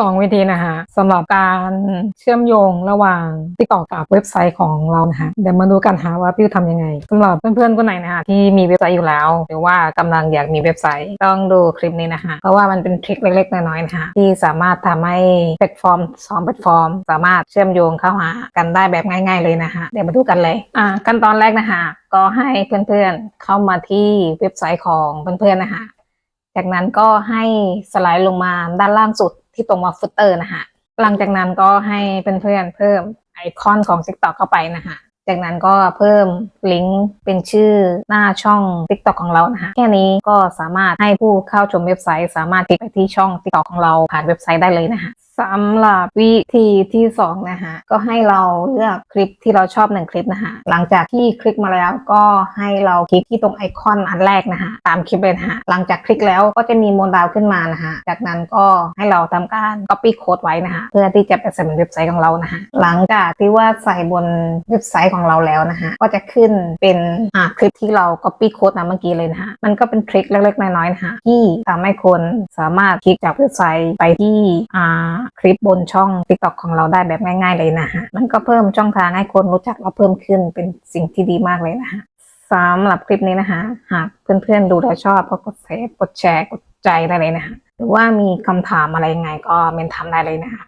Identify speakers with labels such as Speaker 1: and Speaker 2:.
Speaker 1: สองวิธีนะคะสำหรับการเชื่อมโยงระหว่าง TikTok กับเว็บไซต์ของเรานะคะเดี๋ยวมาดูกันหาว่าพี่ทำยังไงสำหรับเพื่อนๆคนไหนนะคะที่มีเว็บไซต์อยู่แล้ว หรือว่ากำลังอยากมีเว็บไซต์ต้องดูคลิปนี้นะคะเพราะว่ามันเป็นทริคเล็กๆน้อยๆนะคะที่สามารถทำให้แพลตฟอร์มสองแพลตฟอร์ม สามารถเชื่อมโยงเข้าหากันได้แบบง่าย ๆ เลยนะคะเดี๋ยวมาดูกันเลยอ่าขั้นตอนแรกนะคะก็ให้เพื่อนๆเข้ามาที่เว็บไซต์ของเพื่อนๆนะคะจากนั้นก็ให้สไลด์ลงมาด้านล่างสุด ที่ตรงมาฟุตเตอร์นะคะหลังจากนั้นก็ให้เพื่อนๆเพิ่มไอคอนของ TikTok เข้าไปนะคะจากนั้นก็เพิ่มลิงก์เป็นชื่อหน้าช่อง TikTok ของเรานะคะแค่นี้ก็สามารถให้ผู้เข้าชมเว็บไซต์ สามารถคลิกไปที่ช่อง TikTok ของเราผ่านเว็บไซต์ได้เลยนะคะ สำหรับวิธีที่สองนะคะก็ให้เราเลือกคลิปที่เราชอบหนึ่งคลิปนะคะหลังจากที่คลิกมาแล้วก็ให้เราคลิกที่ตรงไอคอนอันแรกนะคะตามคลิปเลยนะคะหลังจากคลิกแล้วก็จะมีโมดาวขึ้นมานะคะจากนั้นก็ให้เราทำการ copy code ไว้นะคะเพื่อที่จะไปใส่บนเว็บไซต์ของเรานะคะหลังจากที่ว่าใส่บนเว็บไซต์ของเราแล้วนะคะก็จะขึ้นเป็นอ่าคลิปที่เรา copy code มาเมื่อกี้เลยนะคะมันก็เป็นทริคเล็กๆน้อยๆนะคะที่ทำให้คนสามารถคลิกจากเว็บไซต์ไปที่อ่าคลิปบนช่อง TikTok ของเราได้แบบง่าย ๆ เลยนะฮะ มันก็เพิ่มช่องทางให้คนรู้จักเราเพิ่มขึ้นเป็นสิ่งที่ดีมากเลยนะฮะสำหรับคลิปนี้นะคะ หากเพื่อนๆดูแล้วชอบก็กดเซฟกดแชร์กดใจได้เลยนะคะหรือว่ามีคำถามอะไรยังไงก็เมนทำได้เลยนะคะ